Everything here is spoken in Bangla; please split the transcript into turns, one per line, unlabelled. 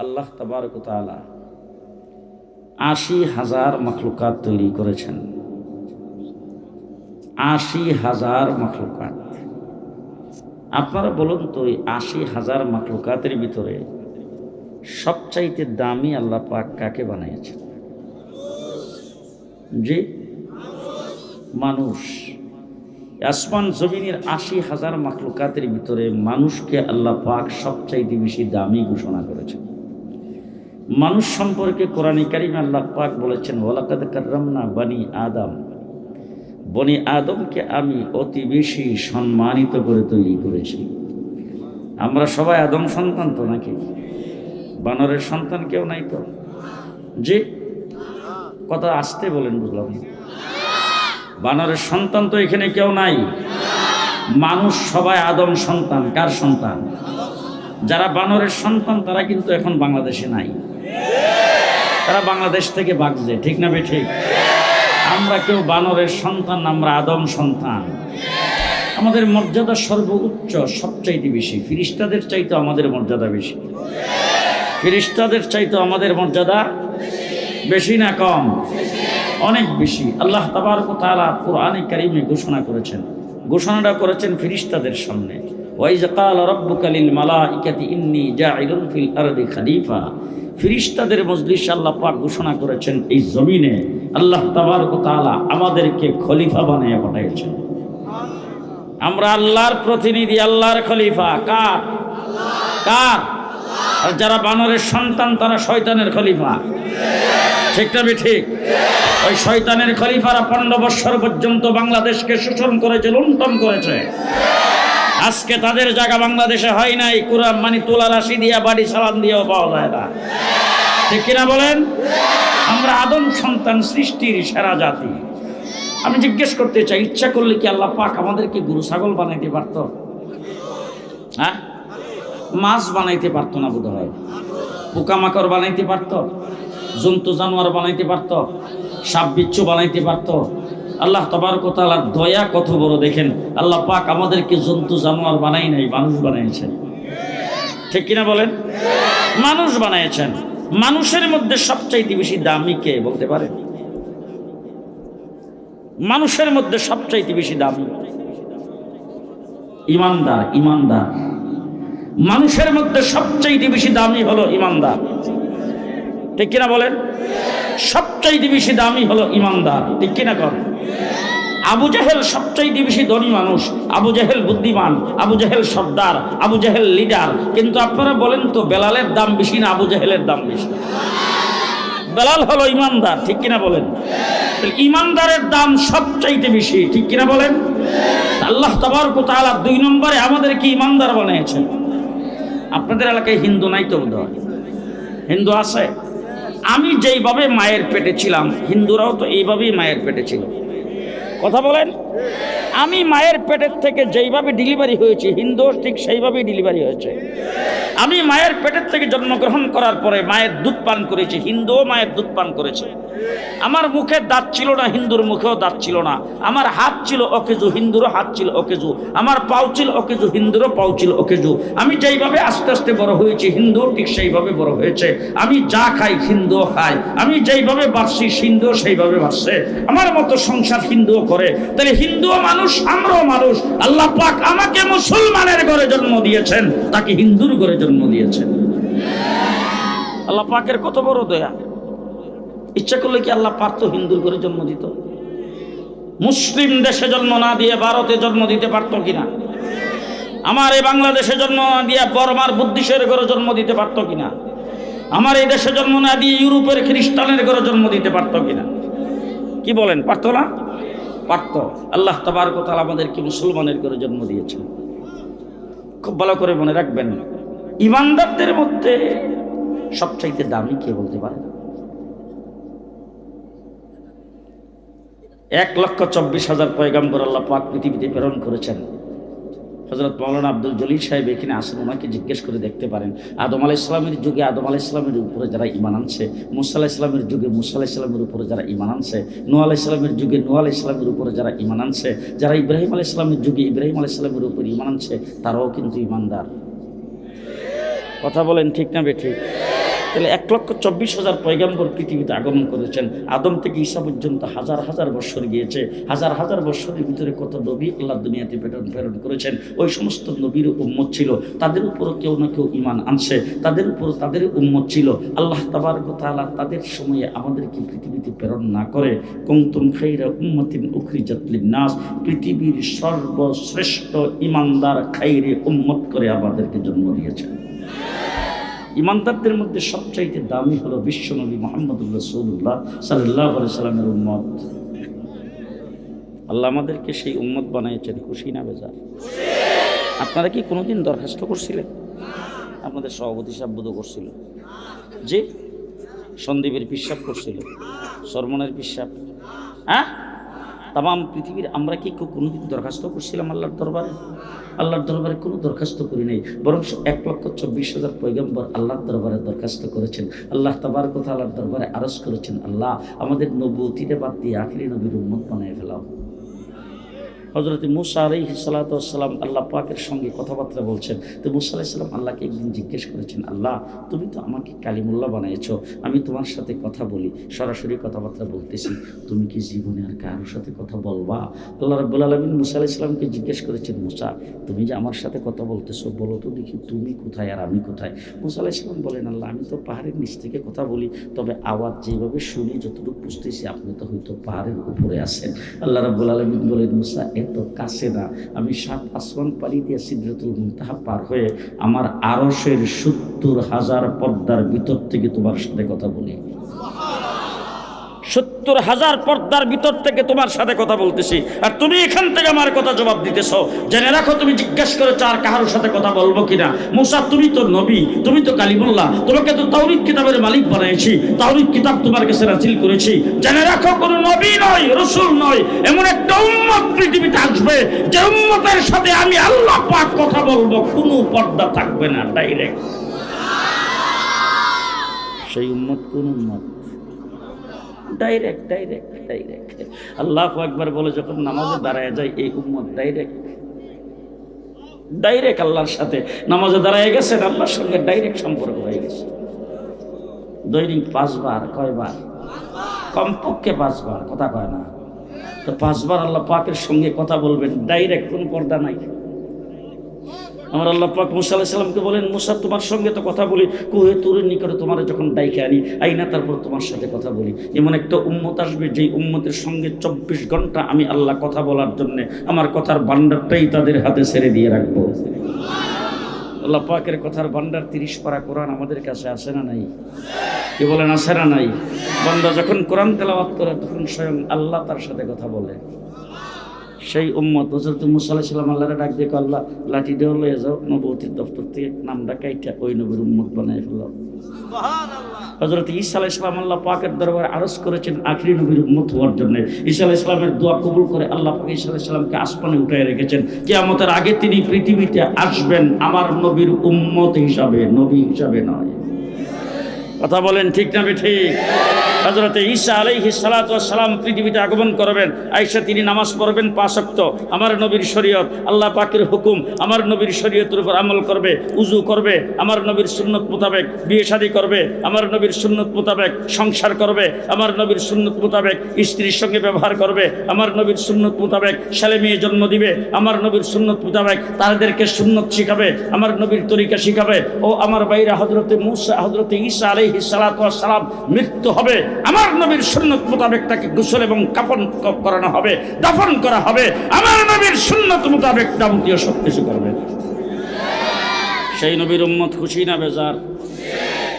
আল্লাহ তাবারক তাআলা আশি হাজার মখলুকাত তৈরি করেছেন। আশি হাজার মখলুকাত। আপনারা বলুন তো, এই আশি হাজার মখলুকাতের ভিতরে সবচাইতে দামি আল্লাহ পাক কাকে বানিয়েছেন? জি? মানুষ। আসমান জমিনের আশি হাজার মাকলুকাতের ভিতরে মানুষকে আল্লাহ পাক সবচাইতে বেশি দামি ঘোষণা করেছেন। মানুষ সম্পর্কে কোরআনী কারিমে আল্লাহ পাক বলেছেন ওলাকাদ কার্রামনা বানি আদম। বনি আদমকে আমি অতি বেশি সম্মানিত করে তৈরি করেছি। আমরা সবাই আদম সন্তান তো নাকি? বানরের সন্তান কেউ নাই তো? যে কথা আসতে বলেন, বুঝলাম বানরের সন্তান তো এখানে কেউ নাই। মানুষ সবাই আদম সন্তান। কার সন্তান? যারা বানরের সন্তান, তারা কিন্তু এখন বাংলাদেশে নাই। তারা বাংলাদেশ থেকে বাগছে ঠিক না বে ঠিক? আমরা কেউ বানরের সন্তান, আমরা আদম সন্তান। আমাদের মর্যাদা সর্বোচ্চ, সবচাইতে বেশি। ফিরিস্তাদের চাইতে আমাদের মর্যাদা বেশি। ফিরিস্তাদের চাইতে আমাদের মর্যাদা বেশি না কম? অনেক বেশি। আল্লাহ তাবারক তাআলা কোরআনে কারিমে ঘোষণা করেছেন। ঘোষণাটা করেছেন ফিরিস্তাদের সামনে। ওয়াইজ কাল রব্বুকা লিল মালাইকাতি ইন্নী জাইলুন ফিল আরদি খলিফা। ফিরিস্তাদের মজলিস আল্লাহ পাক ঘোষণা করেছেন, এই জমিনে আল্লাহ তাবারক তাআলা আমাদেরকে খলিফা বানিয়ে পাঠিয়েছেন। আমরা আল্লাহর প্রতিনিধি, আল্লাহর খলিফা, কার? কার? আর যারা বানরের সন্তান, তারা শয়তানের খলিফা। ঠিক না বে ঠিক? ওই শয়তানের খলিফারা পনেরো বৎসর পর্যন্ত বাংলাদেশকে শোষণ করেছে, লুণ্ঠন করেছে। আজকে তাদের জায়গা বাংলাদেশে হয় নাই। কুরআন মানে তোলা রাশি দিয়া, বাড়ি সালান দিয়েও পাওয়া যায় না। ঠিক কিনা বলেন? আমরা আদম সন্তান সৃষ্টির সেরা জাতি। আমি জিজ্ঞেস করতে চাই, ইচ্ছা করলে কি আল্লাহ পাক আমাদেরকে গরু, ছাগল বানাইতে পারত? হ্যাঁ? মাছ বানাইতে পারতো না বোধ হয় পোকামাকড় বানাইতে পারতো? জন্তু, জানোয়ার বানাইতে পারতো? সাপ, বিচ্ছু বানাইতে পারতো? আল্লাহ তবারক তাআলার দয়া কত বড় দেখেন। আল্লাহ পাক আমাদেরকে জন্তু, জানোয়ার বানাই নাই, মানুষ বানিয়েছেন। ঠিক কিনা বলেন? মানুষ বানিয়েছেন। মানুষের মধ্যে সবচাইতে বেশি দামি কে বলতে পারেন? মানুষের মধ্যে সবচাইতে বেশি দামি। ইমানদার ইমানদার। মানুষের মধ্যে সবচাইতে বেশি দামি হলো ইমানদার। ঠিক কিনা বলেন? সবচাইতে বেশি দামি হলো ইমানদার। ঠিক কিনা কর আবু জাহেল সবচাইতে বেশি ধনী মানুষ। আবু জাহেল বুদ্ধিমান, আবু জাহেল সর্দার, আবু জাহেল লিডার। কিন্তু আপনারা বলেন তো, বেলালের দাম বেশি না আবু জাহেলের দাম বেশি? বেলাল হলো ইমানদার, ঠিক কিনা বলেন? ইমানদারের দাম সবচাইতে বেশি, ঠিক কিনা বলেন? আল্লাহ তাবারক তাআলা দুই নম্বরে আমাদেরকে ইমানদার বানিয়েছেন। আপনাদের এলাকায় হিন্দু নাই তো বোধ। হিন্দু আছে? আমি যেইভাবে মায়ের পেটে ছিলাম, হিন্দুরাও তো এইভাবেই মায়ের পেটে ছিল। কথা বলেন। আমি মায়ের পেটের থেকে যেইভাবে ডেলিভারি হয়েছি হিন্দু ঠিক সেইভাবেই ডেলিভারি হয়েছে। আমি মায়ের পেটের থেকে জন্মগ্রহণ করার পরে মায়ের দুধ পান করেছি, হিন্দুও মায়ের দুধ পান করেছে। আমার মুখে দাঁত ছিল না, হিন্দুর মুখেও দাঁত ছিল না। আমার হাত ছিল অকেজু, হিন্দুরও হাত ছিল অকেজু। আমার পাও ছিল অকেজু, হিন্দুরও পাও ছিল অকেজু। আমি যেইভাবে আস্তে আস্তে বড় হয়েছি হিন্দু ঠিক সেইভাবে বড় হয়েছে। আমি যা খাই, হিন্দুও খাই আমি যেইভাবে বাড়ছি, হিন্দুও সেইভাবে বাড়ছে। আমার মতো সংসার হিন্দুও করে। তাহলে হিন্দুও মানুষ আমরাও মানুষ। আল্লাহ পাক আমাকে মুসলমানের ঘরে জন্ম দিয়েছেন, তাকে হিন্দুর ঘরে জন্ম দিয়েছেন। আল্লাহ পাকের কত বড় দয়া। ইচ্ছা করলে কি আল্লাহ পারতো হিন্দুর ঘরে জন্ম দিত? মুসলিম দেশে জন্ম না দিয়ে ভারতে জন্ম দিতে পারতো কিনা? আমার এই বাংলাদেশে জন্ম না দিয়ে বর্মার বুদ্ধিশের ঘরে জন্ম দিতে পারতো কিনা? আমার এই দেশে জন্ম না দিয়ে ইউরোপের খ্রিস্টানের ঘরে জন্ম দিতে পারতো কিনা? কি বলেন, পারতো না? পারত আল্লাহ তাবারক তাআলা আমাদেরকে মুসলমানের করে জন্ম দিয়েছেন। খুব ভালো করে মনে রাখবেন, ইমানদারদের মধ্যে সবচাইতে দামি কে বলতে পারেন এক লক্ষ চব্বিশ হাজার পয়গাম্বর আল্লাহ পাক পৃথিবীতে প্রেরণ করেছেন। হজরত মৌলানা আব্দুল জলিল সাহেব এখানে আসেন, ওনাকে জিজ্ঞেস করে দেখতে পারেন। আদম আলাহ ইসলামের যুগে, আদম আলাহ ইসলামের উপরে যারা ইমান আনছে, মুসা ইসলামের যুগে, মুসা আলাহ ইসলামের উপরে যারা ইমান আনছে নোয়া আলাহ ইসলামের যুগে নোয়া আলাহ ইসলামের উপরে যারা ইমান আনছে, যারা ইব্রাহিম আলাহ ইসলামের যুগে, ইব্রাহিম আলাহ ইসলামের উপরে ইমান আনছে, তারাও কিন্তু ইমানদার কথা বলেন ঠিক না বে ঠিক? তাহলে এক লক্ষ চব্বিশ হাজার পয়গাম্বর পৃথিবীতে আগমন করেছেন। আদম থেকে ঈসা পর্যন্ত হাজার হাজার বৎসর গিয়েছে। হাজার হাজার বৎসরের ভিতরে কত নবী আল্লাহ দুনিয়াতে প্রেরণ প্রেরণ করেছেন? ওই সমস্ত নবীর উম্মত ছিল। তাদের উপরও কেউ না কেউ ইমান আনছে। তাদের উপরও তাদের উম্মত ছিল। আল্লাহ তাবার তাআলা তাদের সময়ে আমাদেরকে পৃথিবীতে প্রেরণ না করে কুমতুম খাইরা উম্মতিন উখরিজাত নাস পৃথিবীর সর্বশ্রেষ্ঠ ইমানদার খাইরে উম্মত করে আমাদেরকে জন্ম দিয়েছেন। ইমানদারদের মধ্যে সবচাইতে দামি হলো বিশ্বনবী মোহাম্মদ রসুল্লাহ সাল্লাহ সাল্লামের উম্মত। আল্লাহ আমাদেরকে সেই উম্মত বানিয়েছেন খুশি না বেজার? আপনারা কি কোনোদিন দরখাস্ত করছিলেন? আপনাদের সভাপতি বোধ করছিল। যে সন্দীপের পিসাব করছিল। সরমনের পিসাব। হ্যাঁ? তাম পৃথিবীর আমরা কি কেউ কোনোদিন দরখাস্ত করছিলাম আল্লাহর দরবারে? আল্লাহর দরবারে কোনো দরখাস্ত করি নাই। বরং এক লক্ষ চব্বিশ হাজার পৈগম্বর আল্লাহর দরবারে দরখাস্ত করেছেন। আল্লাহ তাবার কথা আল্লাহর দরবারে আরজ করেছেন, আল্লাহ, আমাদের নবুতিরে বাদ দিয়ে আখিরি নবীর উন্মত বানায় ফেলাও। হজরত মুসা আলাই সালাতাম আল্লাহ পাকের সঙ্গে কথাবার্তা বলছেন। তো মুসা আলাইসাল্লাম আল্লাহকে একদিন জিজ্ঞেস করেছেন, আল্লাহ, তুমি তো আমাকে কালিমুল্লাহ বানিয়েছো আমি তোমার সাথে কথা বলি, সরাসরি কথাবার্তা বলতেছি। তুমি কি জীবনে আর কারোর সাথে কথা বলবা? আল্লাহ রব্বুল আলমিন মুসা আলাইসাল্লামকে জিজ্ঞেস করেছেন, মুসা, তুমি যে আমার সাথে কথা বলতেছো, বলো তো দেখি তুমি কোথায় আর আমি কোথায়? মুসা আলাইসাল্লাম বলেন, আল্লাহ, আমি তো পাহাড়ের নিচ থেকে কথা বলি, তবে আওয়াজ যেভাবে শুনি, যতটুকু বুঝতেছি, আপনি তো হয়তো পাহাড়ের উপরে আছেন। আল্লাহ রব্বুল আলমিন বলেন, মুসা এত কাছে না। আমি সাত আসমান পালি দিয়ে সিদ্ধাতুল মুহা পার হয়ে আমার আরসের সত্তর হাজার পর্দার ভিতর থেকে তোমার সাথে কথা বলি। সত্তর হাজার পর্দার ভিতর থেকে তোমার সাথে কথা বলতেছি। আর তুমি এখান থেকে আমার কথা জবাব দিতেছ। জেনে রাখো, তুমি জিজ্ঞেস করেছ, আর কাহার সাথে কথা বলব কিনা? মুসা, তুমি তো নবী, তুমি তো কালিমুল্লাহ, তোমাকে তো তাওরিক কিতাবের মালিক বানাইছি। তাওরিক কিতাব তোমার কাছে নাজিল করেছি। জেনে রাখো, কোনো নবী নয়, রসুল নয়, এমন একটা উম্মত পৃথিবীতে আসবে, যে উম্মতের সাথে আমি আল্লাহ পাক কথা বলব, কোনো পর্দা থাকবে না ডাইরেক্ট সেই উম্মত কোন উম্মত? ডাইরেক্ট ডাইরেক্ট ডাইরেক্ট আল্লাহ একবার বলে যখন নামাজে দাঁড়ায় যায়, এই উম্মত ডাইরেক্ট ডাইরেক্ট আল্লাহর সাথে। নামাজে দাঁড়ায় গেছেন, আল্লাহর সঙ্গে ডাইরেক্ট সম্পর্ক হয়ে গেছে। দৈনিক পাঁচবার, কয়বার? কমপক্ষে পাঁচবার, কথা কয় না। তো পাঁচবার আল্লাহ পাকের সঙ্গে কথা বলবেন ডাইরেক্ট কোন পর্দা নাই। আমার আল্লাহ পাক মুসা আলাহিসাল্লামকে বলেন, মুসা, তোমার সঙ্গে তো কথা বলি। কুহে তুরের নিকটে তোমার যখন ডাইকে আনি আইনা তারপর তোমার সাথে কথা বলি। এমন একটা উম্মত আসবে, যেই উম্মতের সঙ্গে চব্বিশ ঘণ্টা আমি আল্লাহ কথা বলার জন্যে আমার কথার ভান্ডারটাই তাদের হাতে ছেড়ে দিয়ে রাখব। আল্লাহ পাকের কথার ভান্ডার তিরিশ পারা কোরআন আমাদের কাছে আসে না নাই? কে বলেন, আসে না নাই? বান্দা যখন কোরআন তেলাওয়াত করে, তখন স্বয়ং আল্লাহ তার সাথে কথা বলে। সেই উম্মত হজরত মুসা সাল্লাম আল্লাহরে ডাক দিয়ে আল্লাহ লাঠি দেওয়া লয়ে যাও নবতির দপ্তর থেকে নামটা কাইটা ওই নবীর উম্মত বানাই ফেলাও হজরত ঈসা আলাহ ইসলাম আল্লাহ পাকের দরবারে আরজ করেছেন আখরি নবীর উম্মত হওয়ার জন্য। ঈসা আলাহ ইসলামের দোয়া কবুল করে আল্লাহ পাক ঈসা আলাহ ইসলামকে আসমানে উঠায় রেখেছেন। কেয়ামতের আগে তিনি পৃথিবীতে আসবেন আমার নবীর উম্মত হিসাবে নবী হিসাবে নয়। কথা বলেন ঠিক না ঠিক? হজরতে ঈসা আলাইহি সালাম পৃথিবীতে আগমন করবেন আইসা তিনি নামাজ পড়বেন পাঁচক্ত আমার নবীর শরীয়ত, আল্লাহ পাকের হুকুম, আমার নবীর শরীয়তের উপর আমল করবে, উজু করবে, আমার নবীর সুন্নত মোতাবেক বিয়ে শাদী করবে, আমার নবীর সুন্নত মোতাবেক সংসার করবে, আমার নবীর সুন্নত মোতাবেক স্ত্রীর সঙ্গে ব্যবহার করবে, আমার নবীর সুন্নত মোতাবেক ছেলে মেয়ে জন্ম দিবে, আমার নবীর সুন্নত মোতাবেক তাদেরকে সুন্নত শিখাবে, আমার নবীর তরিকা শিখাবে। ও আমার বাইরা হজরতে মুসা হজরতে ঈসা আলাইহি সালাম মৃত্যু হবে। আমার নবীর সুন্নত মোতাবেক তাকে গোসল এবং কাপন করানো হবে, দাফন করা হবে। আমার নবীর সুন্নত মোতাবেক যাবতীয় সব কিছু করবে। সেই নবীর উম্মত খুশি না বেজার?